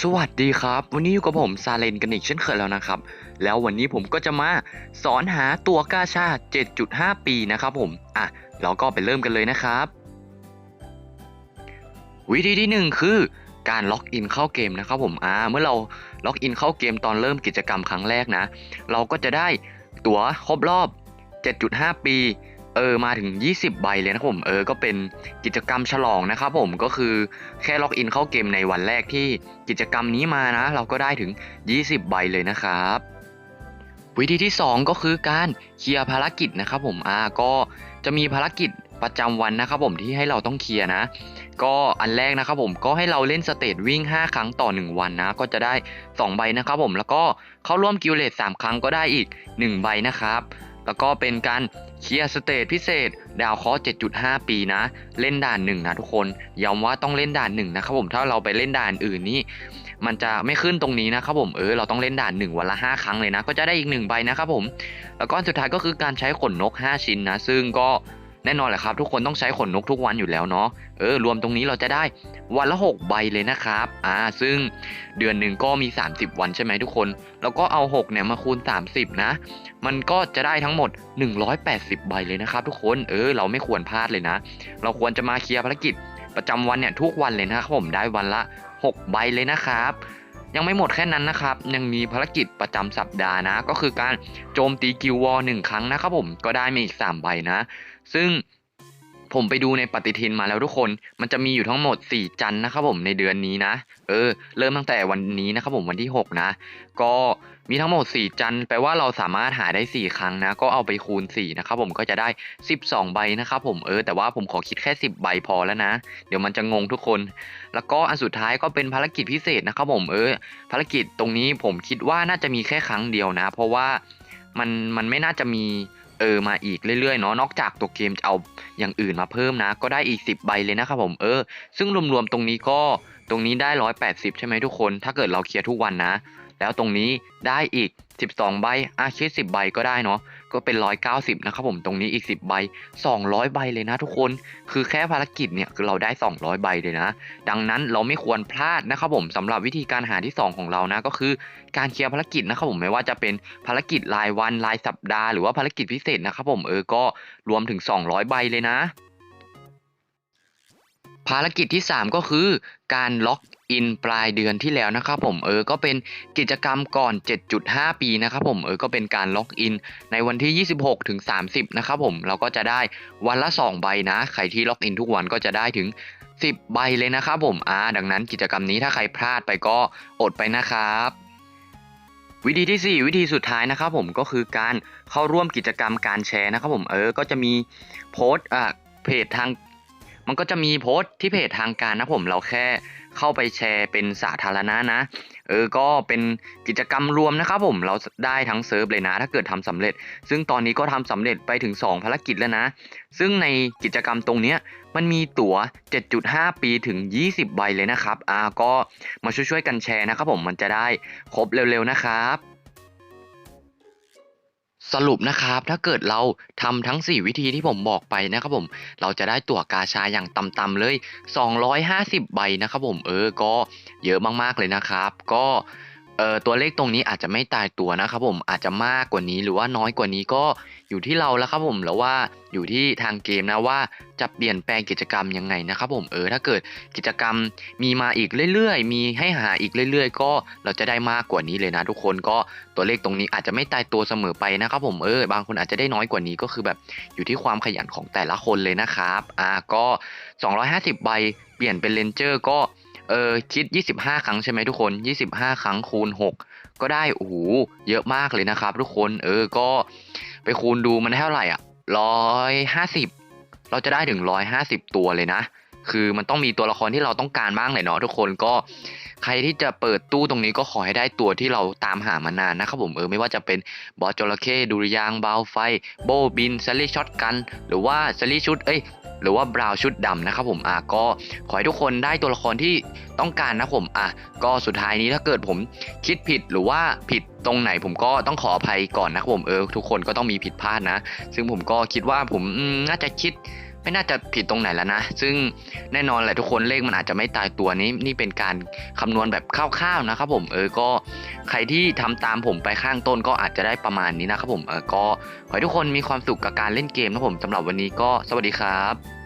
สวัสดีครับ วันนี้อยู่กับผมซาเลนกันอีกเช่นเคยแล้วนะครับ แล้ววันนี้ผมก็จะมาสอนหาตัวกาชา 7.5 ปีนะครับผม อะ เราก็ไปเริ่มกันเลยนะครับ วิธีที่หนึ่งคือ การล็อกอินเข้าเกมนะครับผมอ่าเมื่อเราล็อกอินเข้าเกมตอนเริ่มกิจกรรมครั้งแรกนะ เราก็จะได้ตั๋วครบรอบ 7.5 ปี เออมาถึง 20 ใบเลยนะครับผมเออก็เป็นกิจกรรมฉลองนะครับผมก็คือแค่ล็อกอินเข้าเกมในวันแรกที่กิจกรรมนี้มานะ เราก็ได้ถึง 20 ใบเลยนะครับ วิธีที่ 2 ก็คือการเคลียร์ภารกิจนะครับผมอ่าก็จะมีภารกิจประจำวันนะครับผมที่ให้เราต้องเคลียร์นะ ก็อันแรกนะครับผมก็ให้เราเล่นสเตจวิ่ง 5 ครั้งต่อ 1 วันนะ ก็จะได้ 2 ใบนะครับผมแล้วก็เข้าร่วมกิลเลต3ครั้งก็ได้อีก 1 ใบนะครับ แล้วก็เป็นการเคลียร์สเตจพิเศษ ดาวเคราะห์7.5 ปีนะ เล่นด่านหนึ่งนะทุกคน ย้ำว่าต้องเล่นด่านหนึ่งนะครับผมถ้าเราไปเล่นด่านอื่นนี่มันจะไม่ขึ้นตรงนี้นะครับผมเออเราต้องเล่นด่านหนึ่งวันละ 5 ครั้งเลยนะ ก็จะได้อีก1ใบนะครับผม แล้วก็อันสุดท้ายก็คือการใช้ขนนก 5 ชิ้นนะ ซึ่งก็ แน่นอนแหละครับ ทุกคนต้องใช้ขนนกทุกวันอยู่แล้วเนาะเออรวมตรงนี้เราจะได้วันละ 6 ใบเลยนะครับอ่าซึ่งเดือนหนึ่งก็มี 30 วันใช่ไหมทุกคน แล้วก็เอา 6 เนี่ยมาคูณ 30 นะ มันก็จะได้ทั้งหมด 180 ใบเลยนะครับ ทุกคนเออเราไม่ควรพลาดเลยนะ เราควรจะมาเคลียร์ภารกิจประจำวันเนี่ยทุกวันเลยนะครับผมได้วันละ 6 ใบเลยนะครับ ยังไม่หมดแค่นั้นนะครับ ยังมีภารกิจประจำสัปดาห์นะ ก็คือการโจมตีกิลวอร์หนึ่งครั้งนะครับผมก็ได้มาอีก3ใบนะ ซึ่ง ผมไปดูในปฏิทินมาแล้วทุกคน มันจะมีอยู่ทั้งหมด 4 จันทร์นะครับผมในเดือนนี้นะ เออ เริ่มตั้งแต่วันนี้นะครับผมวันที่ 6 นะ ก็มีทั้งหมด 4 จันทร์แปลว่าเราสามารถหาได้ 4 ครั้งนะ ก็เอาไปคูณ 4 นะครับผมก็จะได้ 12 ใบนะครับผม เออ แต่ว่าผมขอคิดแค่ 10 ใบพอแล้วนะ เดี๋ยวมันจะงงทุกคน แล้วก็อันสุดท้ายก็เป็นภารกิจพิเศษนะครับผม เออ ภารกิจตรงนี้ผมคิดว่าน่าจะมีแค่ครั้งเดียวนะ เพราะว่ามันมันไม่น่าจะมี เออมาอีกเรื่อยๆเนาะนอกจากตัวเกมจะเอาอย่างอื่นมาเพิ่มนะ ก็ได้อีก 10 ใบเลยนะครับผมเออ ซึ่งรวมๆตรงนี้ก็ตรงนี้ได้ 180 ใช่ไหมทุกคน ถ้าเกิดเราเคลียร์ทุกวันนะ แล้วตรงนี้ได้อีก 12 ใบอาคิด10 ใบก็ได้เนาะ ก็เป็น 190 นะครับผมตรงนี้อีก 10 ใบ 200 ใบเลยนะทุกคน คือแค่ภารกิจเนี่ยคือเราได้ 200 ใบเลยนะ ดังนั้นเราไม่ควรพลาดนะครับผมสำหรับวิธีการหาที่ 2 ของเรานะ ก็คือการเคลียร์ภารกิจนะครับผมไม่ว่าจะเป็นภารกิจรายวันรายสัปดาห์หรือว่าภารกิจพิเศษนะครับผมเออก็รวมถึง 200 ใบเลยนะ ภารกิจที่ 3 ก็คือการล็อกอินปลายเดือนที่แล้วนะครับผมเออก็เป็นกิจกรรมก่อน 7.5 ปีนะครับผมเออก็เป็นการล็อกอินในวันที่ 26 ถึง 30 นะครับผมเราก็จะได้วันละ 2 ใบนะ ใครที่ล็อกอินทุกวันก็จะได้ถึง 10 ใบเลยนะครับผมอ่าดังนั้นกิจกรรมนี้ถ้าใครพลาดไปก็อดไปนะครับวิธีที่ 4 วิธีสุดท้ายนะครับผมก็คือการเข้าร่วมกิจกรรมการแชร์นะครับผมเออก็จะมีโพสต์อะเพจทาง มันก็จะมีโพสต์ที่เพจทางการนะผมเราแค่เข้าไปแชร์เป็นสาธารณะนะ เออ ก็เป็นกิจกรรมรวมนะครับผม เราได้ทั้งเซิร์ฟเลยนะ ถ้าเกิดทำสำเร็จ ซึ่งตอนนี้ก็ทำสำเร็จไปถึง 2 ภารกิจแล้วนะ ซึ่งในกิจกรรมตรงเนี้ยมันมีตั๋ว 7.5 ปีถึง 20 ใบเลยนะครับ อ่า ก็มาช่วยๆกันแชร์นะครับผม มันจะได้ครบเร็วๆนะครับ สรุปนะครับ ถ้าเกิดเราทำทั้ง 4 วิธีที่ผมบอกไปนะครับผม เราจะได้ตั๋วกาชาอย่างต่ำๆเลย 250 ใบนะครับผม เออ ก็เยอะมากๆเลยนะครับ ก็ อ่อตัวเลขตรงนี้อาจจะไม่ตายตัวนะครับผมอาจจะมากกว่านี้หรือว่าน้อยกว่านี้ก็อยู่ที่เราแล้วครับผมแล้วว่าอยู่ที่ทางเกมนะว่าจะเปลี่ยนแปลงกิจกรรมยังไงนะครับผมเออถ้าเกิดกิจกรรมมีมาอีกเรื่อยๆ มีให้หาอีกเรื่อย ๆ ก็เราจะได้มากกว่านี้เลยนะทุกคนก็ตัวเลขตรงนี้อาจจะไม่ตายตัวเสมอไปนะครับผมเออบางคนอาจจะได้น้อยกว่านี้ก็คือแบบอยู่ที่ความขยันของแต่ละคนเลยนะครับอ่าก็ 250 ใบเปลี่ยนเป็นเลนเจอร์ก็ เออคิด 25 ครั้งใช่ไหมทุกคน 25 ครั้งคูณ 6 ก็ได้โอ้โหเยอะมากเลยนะครับ ทุกคนเออก็ไปคูณดูมันเท่าไหร่อะร้อยห้าสิบเราจะได้ถึงร้อยห้าสิบตัวเลยนะ คือมันต้องมีตัวละครที่เราต้องการบ้างเลยเนาะทุกคนก็ใครที่จะเปิดตู้ตรงนี้ก็ขอให้ได้ตัวที่เราตามหามานานนะครับผมเออไม่ว่าจะเป็นบอสจระเข้ดุริยางบาวไฟ โบบินซารีช็อตกัน หรือว่าซารีชุดเอ้ย หรือว่าบราวชุดดำนะครับผมอะก็ขอให้ทุกคนได้ตัวละครที่ต้องการนะผมอะก็สุดท้ายนี้ถ้าเกิดผมคิดผิดหรือว่าผิดตรงไหนผมก็ต้องขออภัยก่อนนะครับผมเออทุกคนก็ต้องมีผิดพลาดนะ ซึ่งผมก็คิดว่าผมน่าจะคิด ไม่น่าจะผิดตรงไหนแล้วนะ ซึ่งแน่นอนแหละทุกคนเลขมันอาจจะไม่ตายตัวนี้ นี่เป็นการคำนวณแบบคร่าวๆนะครับผมเออก็ใครที่ทำตามผมไปข้างต้นก็อาจจะได้ประมาณนี้นะครับผมเออก็ขอให้ทุกคนมีความสุขกับการเล่นเกมนะผมสำหรับวันนี้ก็สวัสดีครับ